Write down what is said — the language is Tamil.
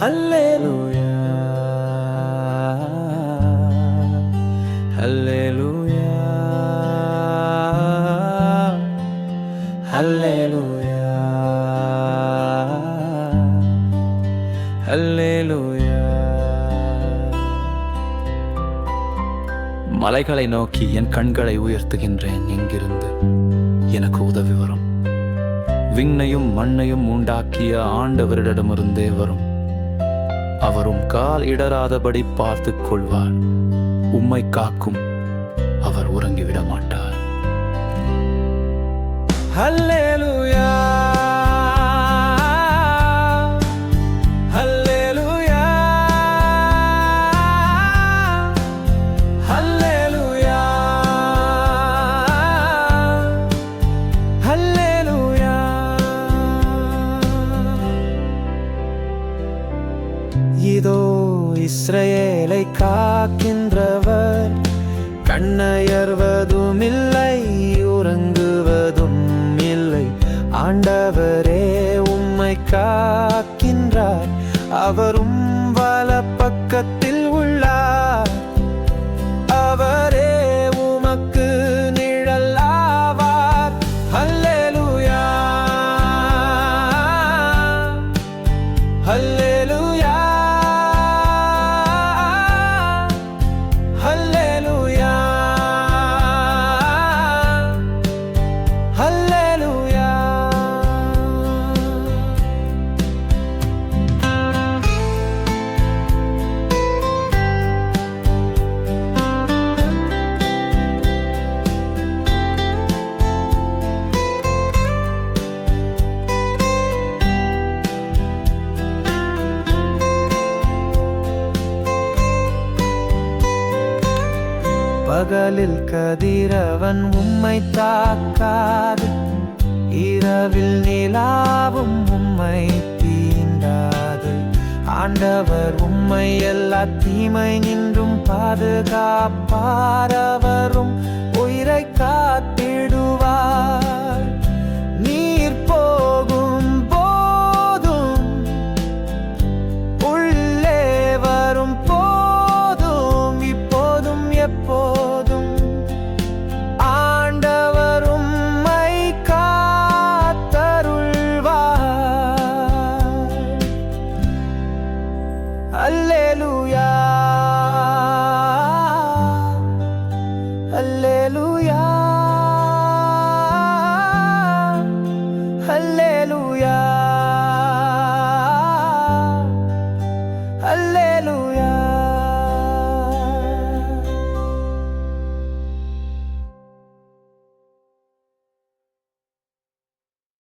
ஹல்லேலூயா ஹல்லேலூயா ஹல்லேலூயா ஹல்லேலூயா மலைகளை நோக்கி என் கண்களை உயர்த்துகின்றேன். எங்கிருந்து எனக்கு உதவி வரும். விண்ணையும் மண்ணையும் உண்டாக்கிய ஆண்டவரிடமிருந்தே வரும். அவரும் கால் இடராதபடி பார்த்துக் கொள்வார். உம்மை காக்கும் அவர் உறங்கிவிட மாட்டார் ஹல்லேலூயா ஹல்லேலூயா. இதோ இஸ்ரேலை காக்கின்றவர். கண்ணயர்வதும் இல்லை உறங்குவதும் இல்லை ஆண்டவரே உம்மை காக்கின்றார். அவரும் பகலில் கதிரவன் உம்மை தாக்காது. இரவில் நிலாவும் உம்மை தீண்டாது. ஆண்டவர் உம்மை எல்லா தீமை நின்றும் பாதுகாப்பாரவர். Alleluia